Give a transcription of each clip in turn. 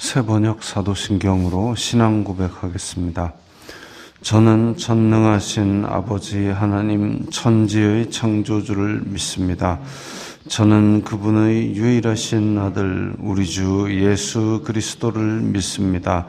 새번역 사도신경으로 신앙 고백하겠습니다. 저는 전능하신 아버지 하나님 천지의 창조주를 믿습니다. 저는 그분의 유일하신 아들 우리 주 예수 그리스도를 믿습니다.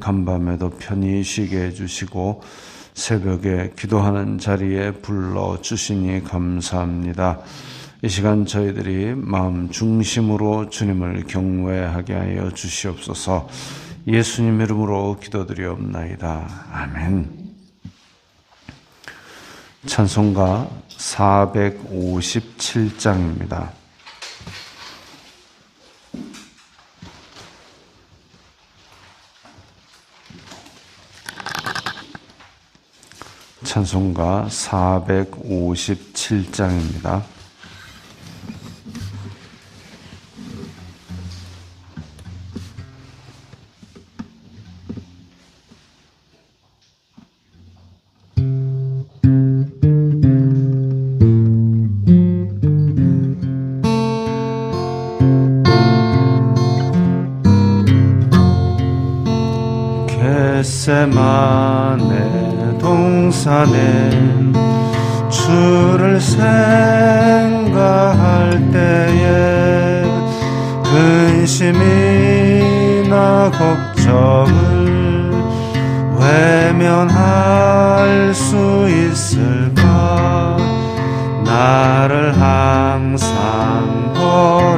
간밤에도 편히 쉬게 해주시고 새벽에 기도하는 자리에 불러 주시니 감사합니다. 이 시간 저희들이 마음 중심으로 주님을 경외하게 하여 주시옵소서 예수님 이름으로 기도드리옵나이다. 아멘. 찬송가 457장입니다. 찬송가 457장입니다. 겟세만의 동산에 주를 생각할 때에 근심이나 걱정을 외면할 수 있을까? 나를 항상 버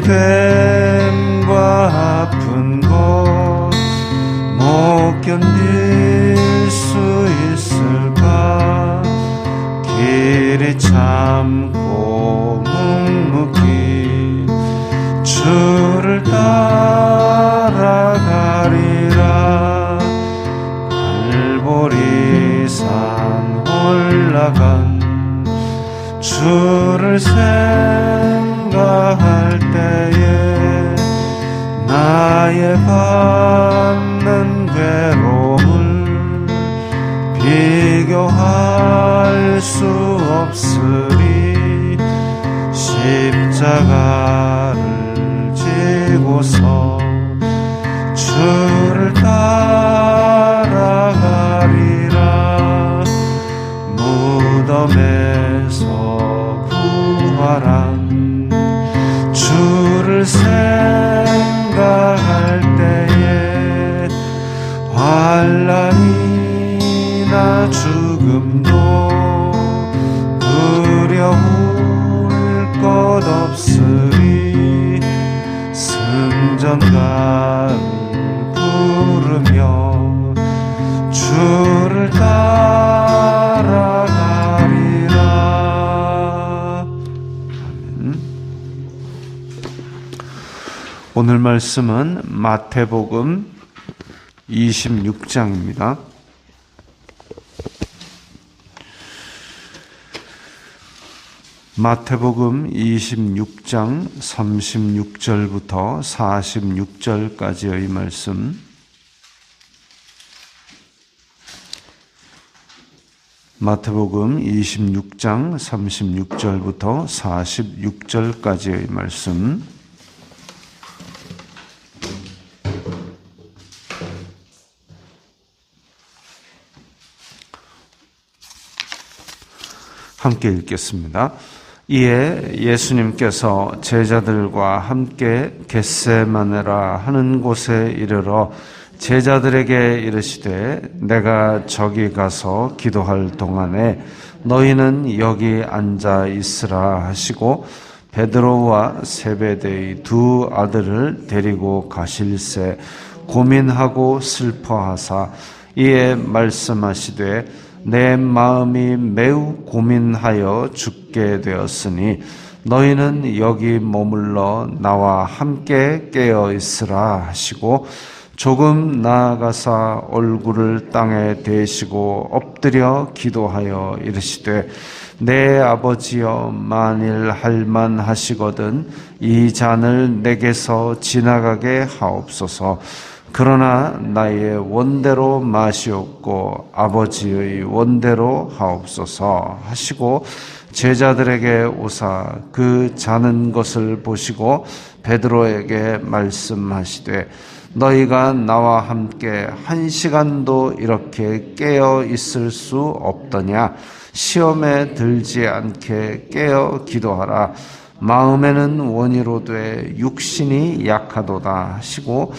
수치됨과 아픈 것 못 견딜 수 있을까? 길이 참고 묵묵히 주를 따라가리라. 갈보리산 올라간 주를 생 나의 받는 괴로움을 비교할 수 없으리 십자가를 지고서 주를 따라 오늘 말씀은 마태복음 26장입니다. 마태복음 26장 36절부터 46절까지의 말씀 마태복음 26장 36절부터 46절까지의 말씀 함께 읽겠습니다. 이에 예수님께서 제자들과 함께 겟세마네라 하는 곳에 이르러 제자들에게 이르시되 내가 저기 가서 기도할 동안에 너희는 여기 앉아 있으라 하시고 베드로와 세베대의 두 아들을 데리고 가실새 고민하고 슬퍼하사 이에 말씀하시되 내 마음이 매우 고민하여 죽게 되었으니 너희는 여기 머물러 나와 함께 깨어 있으라 하시고 조금 나아가사 얼굴을 땅에 대시고 엎드려 기도하여 이르시되 내 아버지여 만일 할만 하시거든 이 잔을 내게서 지나가게 하옵소서 그러나 나의 원대로 마시옵고 아버지의 원대로 하옵소서 하시고 제자들에게 오사 그 자는 것을 보시고 베드로에게 말씀하시되 너희가 나와 함께 한 시간도 이렇게 깨어 있을 수 없더냐? 시험에 들지 않게 깨어 기도하라. 마음에는 원이로 돼 육신이 약하도다 하시고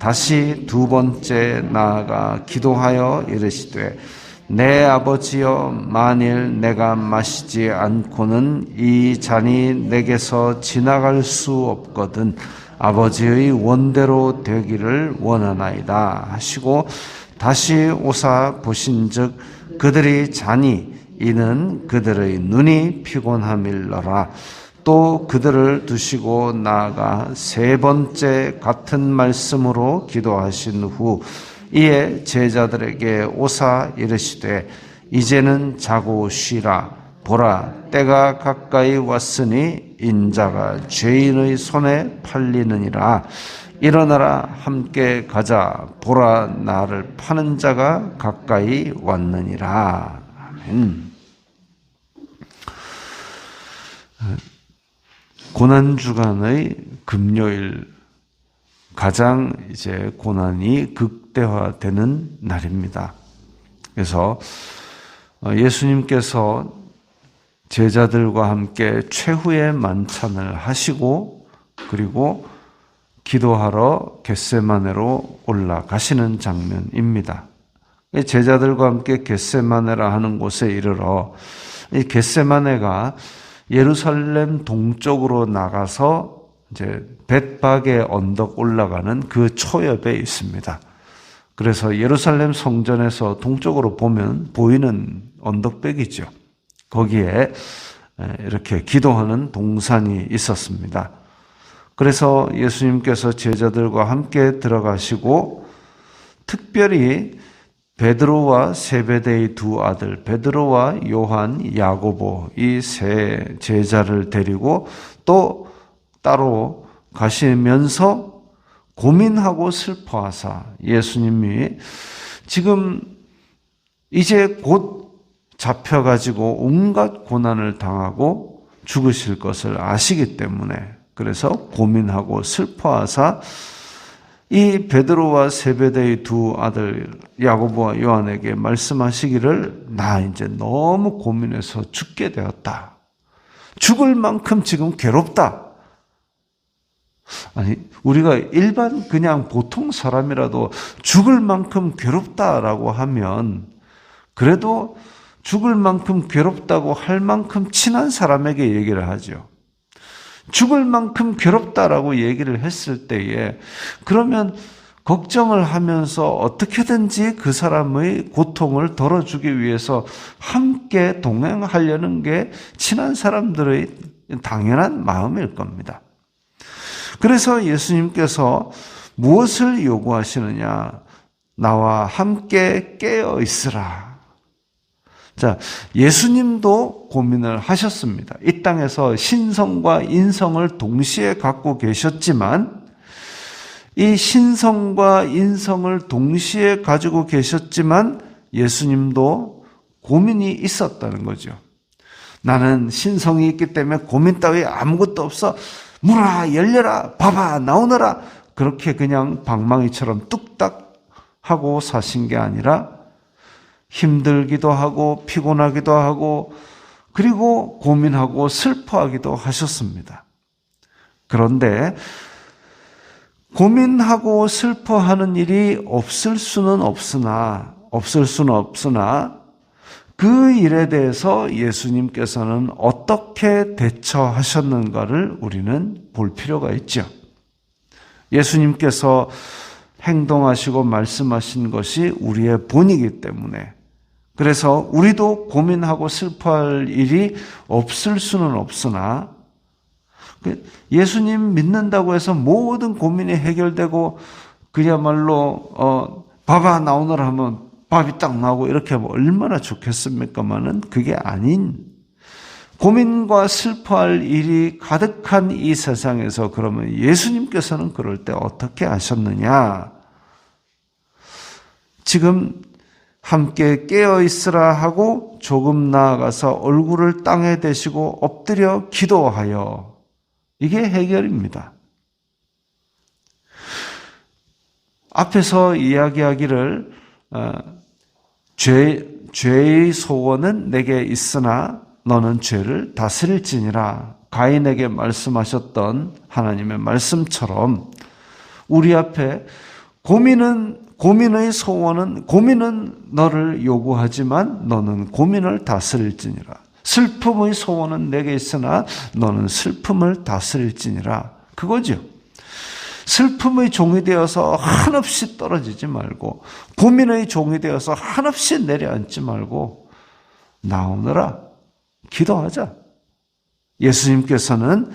다시 두 번째 나아가 기도하여 이르시되 내 아버지여 만일 내가 마시지 않고는 이 잔이 내게서 지나갈 수 없거든 아버지의 원대로 되기를 원하나이다 하시고 다시 오사 보신즉 그들이 잔이 이는 그들의 눈이 피곤함일러라 또 그들을 두시고 나아가 세 번째 같은 말씀으로 기도하신 후 이에 제자들에게 오사 이르시되 이제는 자고 쉬라. 보라 때가 가까이 왔으니 인자가 죄인의 손에 팔리느니라. 일어나라 함께 가자. 보라 나를 파는 자가 가까이 왔느니라. 아멘. 고난 주간의 금요일 가장 이제 고난이 극대화되는 날입니다. 그래서 어, 예수님께서 제자들과 함께 최후의 만찬을 하시고 그리고 기도하러 겟세마네로 올라가시는 장면입니다. 제자들과 함께 겟세마네라 하는 곳에 이르러 이 겟세마네가 예루살렘 동쪽으로 나가서 이제 벳박의 언덕 올라가는 그 초엽에 있습니다. 그래서 예루살렘 성전에서 동쪽으로 보면 보이는 언덕백이죠. 거기에 이렇게 기도하는 동산이 있었습니다. 그래서 예수님께서 제자들과 함께 들어가시고 특별히 베드로와 세베대의 두 아들 베드로와 요한, 야고보 이 세 제자를 데리고 또 따로 가시면서 고민하고 슬퍼하사 예수님이 지금 이제 곧 잡혀가지고 온갖 고난을 당하고 죽으실 것을 아시기 때문에 그래서 고민하고 슬퍼하사 이 베드로와 세베대의 두 아들 야고보와 요한에게 말씀하시기를 나 이제 너무 고민해서 죽게 되었다. 죽을 만큼 지금 괴롭다. 아니, 우리가 일반 그냥 보통 사람이라도 죽을 만큼 괴롭다라고 하면 그래도 죽을 만큼 괴롭다고 할 만큼 친한 사람에게 얘기를 하죠. 죽을 만큼 괴롭다라고 얘기를 했을 때에 그러면 걱정을 하면서 어떻게든지 그 사람의 고통을 덜어주기 위해서 함께 동행하려는 게 친한 사람들의 당연한 마음일 겁니다. 그래서 예수님께서 무엇을 요구하시느냐? 나와 함께 깨어 있으라. 자, 예수님도 고민을 하셨습니다. 이 땅에서 신성과 인성을 동시에 갖고 계셨지만, 이 신성과 인성을 동시에 가지고 계셨지만, 예수님도 고민이 있었다는 거죠. 나는 신성이 있기 때문에 고민 따위 아무것도 없어. 물아, 열려라, 봐봐, 나오너라. 그렇게 그냥 방망이처럼 뚝딱 하고 사신 게 아니라 힘들기도 하고 피곤하기도 하고 그리고 고민하고 슬퍼하기도 하셨습니다. 그런데 고민하고 슬퍼하는 일이 없을 수는 없으나, 없을 수는 없으나, 그 일에 대해서 예수님께서는 어떻게 대처하셨는가를 우리는 볼 필요가 있죠. 예수님께서 행동하시고 말씀하신 것이 우리의 본이기 때문에 그래서 우리도 고민하고 슬퍼할 일이 없을 수는 없으나 그 예수님 믿는다고 해서 모든 고민이 해결되고 그야말로 어 밥아 나오느라 하면 밥이 딱 나오고 이렇게 하면 얼마나 좋겠습니까만은 그게 아닌 고민과 슬퍼할 일이 가득한 이 세상에서 그러면 예수님께서는 그럴 때 어떻게 하셨느냐? 지금 함께 깨어 있으라 하고 조금 나아가서 얼굴을 땅에 대시고 엎드려 기도하여 이게 해결입니다. 앞에서 이야기하기를 어, 죄, 죄의 소원은 내게 있으나 너는 죄를 다스릴지니라 가인에게 말씀하셨던 하나님의 말씀처럼 우리 앞에 고민은 고민의 소원은 고민은 너를 요구하지만 너는 고민을 다스릴지니라. 슬픔의 소원은 내게 있으나 너는 슬픔을 다스릴지니라. 그거죠. 슬픔의 종이 되어서 한없이 떨어지지 말고 고민의 종이 되어서 한없이 내려앉지 말고 나오느라 기도하자. 예수님께서는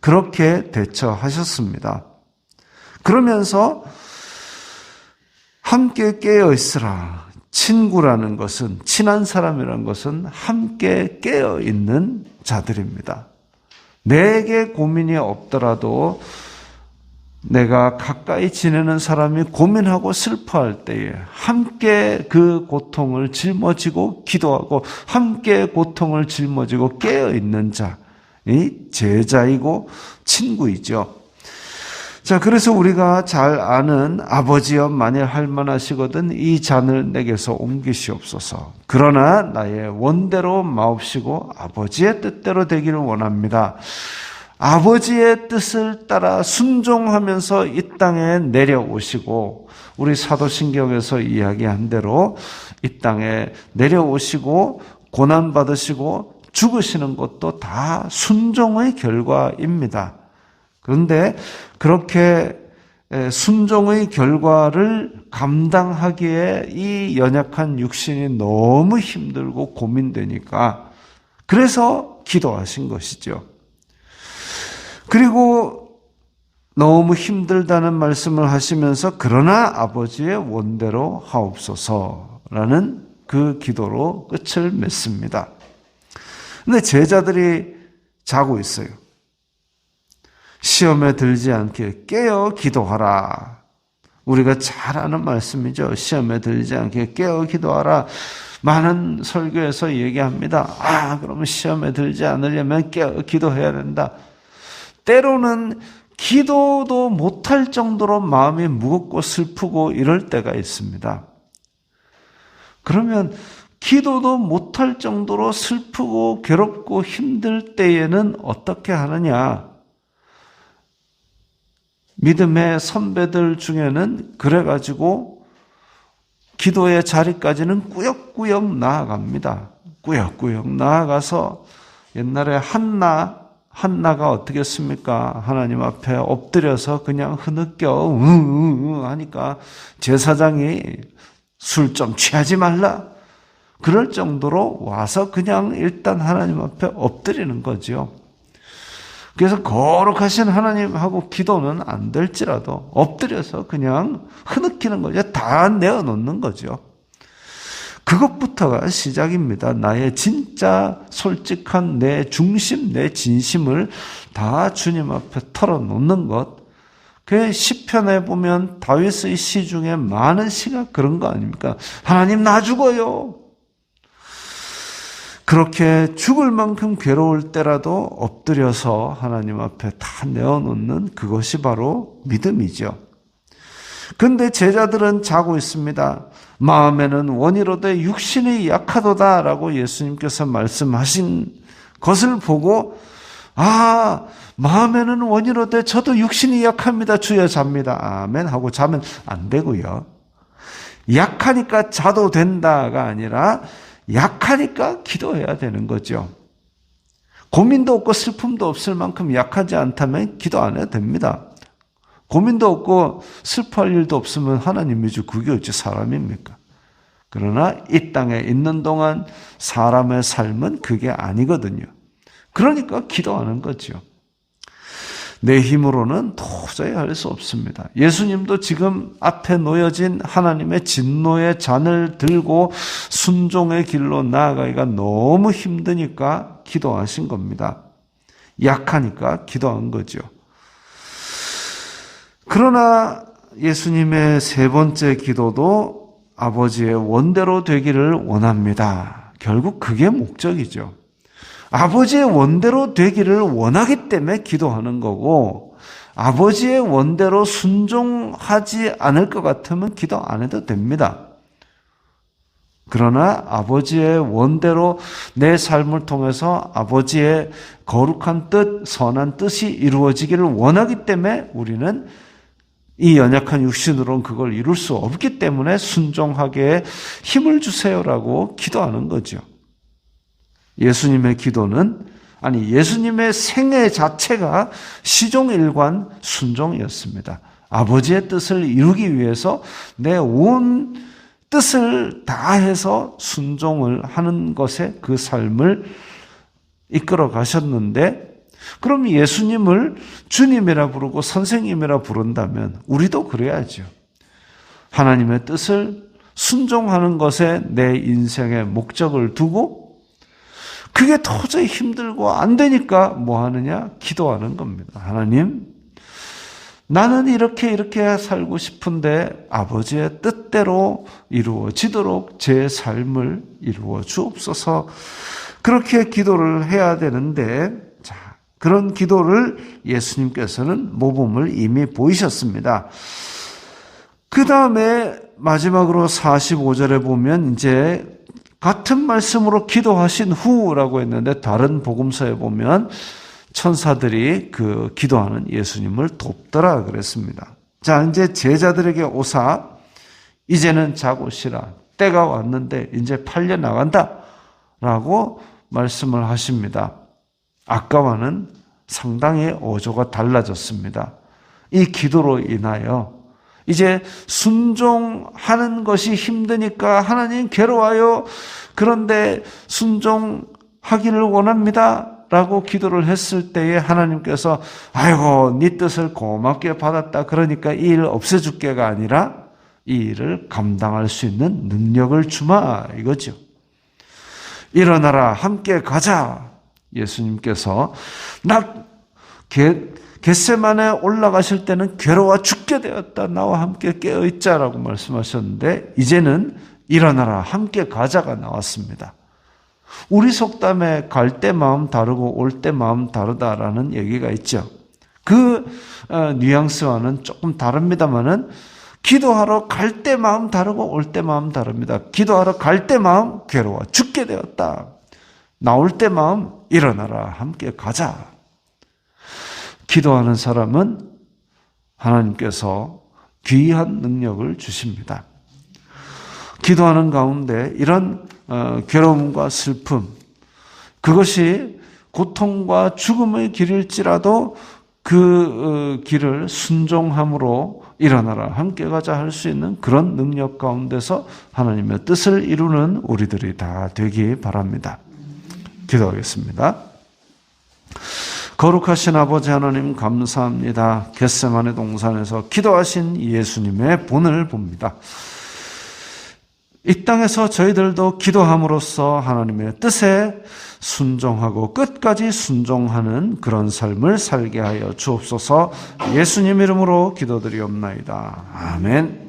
그렇게 대처하셨습니다. 그러면서 함께 깨어 있으라. 친구라는 것은, 친한 사람이라는 것은 함께 깨어 있는 자들입니다. 내게 고민이 없더라도 내가 가까이 지내는 사람이 고민하고 슬퍼할 때에 함께 그 고통을 짊어지고 기도하고 함께 고통을 짊어지고 깨어 있는 자, 이 제자이고 친구이죠. 자, 그래서 우리가 잘 아는 아버지여 만일 할만하시거든 이 잔을 내게서 옮기시옵소서. 그러나 나의 원대로 마옵시고 아버지의 뜻대로 되기를 원합니다. 아버지의 뜻을 따라 순종하면서 이 땅에 내려오시고 우리 사도신경에서 이야기한 대로 이 땅에 내려오시고 고난 받으시고 죽으시는 것도 다 순종의 결과입니다. 그런데 그렇게 순종의 결과를 감당하기에 이 연약한 육신이 너무 힘들고 고민되니까 그래서 기도하신 것이죠. 그리고 너무 힘들다는 말씀을 하시면서 그러나 아버지의 원대로 하옵소서라는 그 기도로 끝을 맺습니다. 근데 제자들이 자고 있어요. 시험에 들지 않게 깨어 기도하라. 우리가 잘 아는 말씀이죠. 시험에 들지 않게 깨어 기도하라. 많은 설교에서 얘기합니다. 아, 그러면 시험에 들지 않으려면 깨어 기도해야 된다. 때로는 기도도 못할 정도로 마음이 무겁고 슬프고 이럴 때가 있습니다. 그러면 기도도 못할 정도로 슬프고 괴롭고 힘들 때에는 어떻게 하느냐? 믿음의 선배들 중에는 그래가지고 기도의 자리까지는 꾸역꾸역 나아갑니다. 꾸역꾸역 나아가서 옛날에 한나 한나가 어떻게 했습니까? 하나님 앞에 엎드려서 그냥 흐느껴 으 으 으 하니까 제사장이 술 좀 취하지 말라. 그럴 정도로 와서 그냥 일단 하나님 앞에 엎드리는 거죠. 그래서 거룩하신 하나님하고 기도는 안 될지라도 엎드려서 그냥 흐느끼는 거죠. 다 내어놓는 거죠. 그것부터가 시작입니다. 나의 진짜 솔직한 내 중심, 내 진심을 다 주님 앞에 털어놓는 것. 그 시편에 보면 다윗의 시 중에 많은 시가 그런 거 아닙니까? 하나님 나 죽어요. 그렇게 죽을 만큼 괴로울 때라도 엎드려서 하나님 앞에 다 내어놓는 그것이 바로 믿음이죠. 근데 제자들은 자고 있습니다. 마음에는 원이로되 육신이 약하도다라고 예수님께서 말씀하신 것을 보고 아 마음에는 원이로되 저도 육신이 약합니다 주여 잡니다 아멘 하고 자면 안 되고요 약하니까 자도 된다가 아니라 약하니까 기도해야 되는 거죠 고민도 없고 슬픔도 없을 만큼 약하지 않다면 기도 안 해도 됩니다 고민도 없고 슬퍼할 일도 없으면 하나님이 주 그게 어찌 사람입니까? 그러나 이 땅에 있는 동안 사람의 삶은 그게 아니거든요. 그러니까 기도하는 거죠. 내 힘으로는 도저히 할 수 없습니다. 예수님도 지금 앞에 놓여진 하나님의 진노의 잔을 들고 순종의 길로 나아가기가 너무 힘드니까 기도하신 겁니다. 약하니까 기도한 거죠. 그러나 예수님의 세 번째 기도도 아버지의 원대로 되기를 원합니다. 결국 그게 목적이죠. 아버지의 원대로 되기를 원하기 때문에 기도하는 거고, 아버지의 원대로 순종하지 않을 것 같으면 기도 안 해도 됩니다. 그러나 아버지의 원대로 내 삶을 통해서 아버지의 거룩한 뜻, 선한 뜻이 이루어지기를 원하기 때문에 우리는 이 연약한 육신으로는 그걸 이룰 수 없기 때문에 순종하게 힘을 주세요라고 기도하는 거죠. 예수님의 기도는 아니 예수님의 생애 자체가 시종일관 순종이었습니다. 아버지의 뜻을 이루기 위해서 내 온 뜻을 다해서 순종을 하는 것에 그 삶을 이끌어 가셨는데 그럼 예수님을 주님이라 부르고 선생님이라 부른다면 우리도 그래야죠. 하나님의 뜻을 순종하는 것에 내 인생의 목적을 두고 그게 도저히 힘들고 안 되니까 뭐 하느냐? 기도하는 겁니다. 하나님, 나는 이렇게 이렇게 살고 싶은데 아버지의 뜻대로 이루어지도록 제 삶을 이루어 주옵소서. 그렇게 기도를 해야 되는데, 자, 그런 기도를 예수님께서는 모범을 이미 보이셨습니다. 그 다음에 마지막으로 45절에 보면 이제 같은 말씀으로 기도하신 후라고 했는데 다른 복음서에 보면 천사들이 그 기도하는 예수님을 돕더라 그랬습니다. 자, 이제 제자들에게 오사 이제는 자고 쉬라. 때가 왔는데 이제 팔려 나간다. 라고 말씀을 하십니다. 아까와는 상당히 어조가 달라졌습니다. 이 기도로 인하여 이제 순종하는 것이 힘드니까 하나님 괴로워요. 그런데 순종하기를 원합니다. 라고 기도를 했을 때에 하나님께서 아이고 네 뜻을 고맙게 받았다. 그러니까 이 일 없애줄게가 아니라 이 일을 감당할 수 있는 능력을 주마 이거죠. 일어나라 함께 가자. 예수님께서 나 겟세만에 올라가실 때는 괴로워 죽게 되었다. 나와 함께 깨어 있자라고 말씀하셨는데 이제는 일어나라 함께 가자가 나왔습니다. 우리 속담에 갈 때 마음 다르고 올 때 마음 다르다라는 얘기가 있죠. 그 어, 뉘앙스와는 조금 다릅니다만은 기도하러 갈 때 마음 다르고 올 때 마음 다릅니다. 기도하러 갈 때 마음 괴로워 죽게 되었다. 나올 때 마음 일어나라 함께 가자. 기도하는 사람은 하나님께서 귀한 능력을 주십니다. 기도하는 가운데 이런 어, 괴로움과 슬픔, 그것이 고통과 죽음의 길일지라도 그 어, 길을 순종함으로 일어나라 함께 가자 할 수 있는 그런 능력 가운데서 하나님의 뜻을 이루는 우리들이 다 되기 바랍니다. 기도하겠습니다. 거룩하신 아버지 하나님 감사합니다. 겟세만의 동산에서 기도하신 예수님의 본을 봅니다. 이 땅에서 저희들도 기도함으로써 하나님의 뜻에 순종하고 끝까지 순종하는 그런 삶을 살게 하여 주옵소서 예수님 이름으로 기도드리옵나이다. 아멘.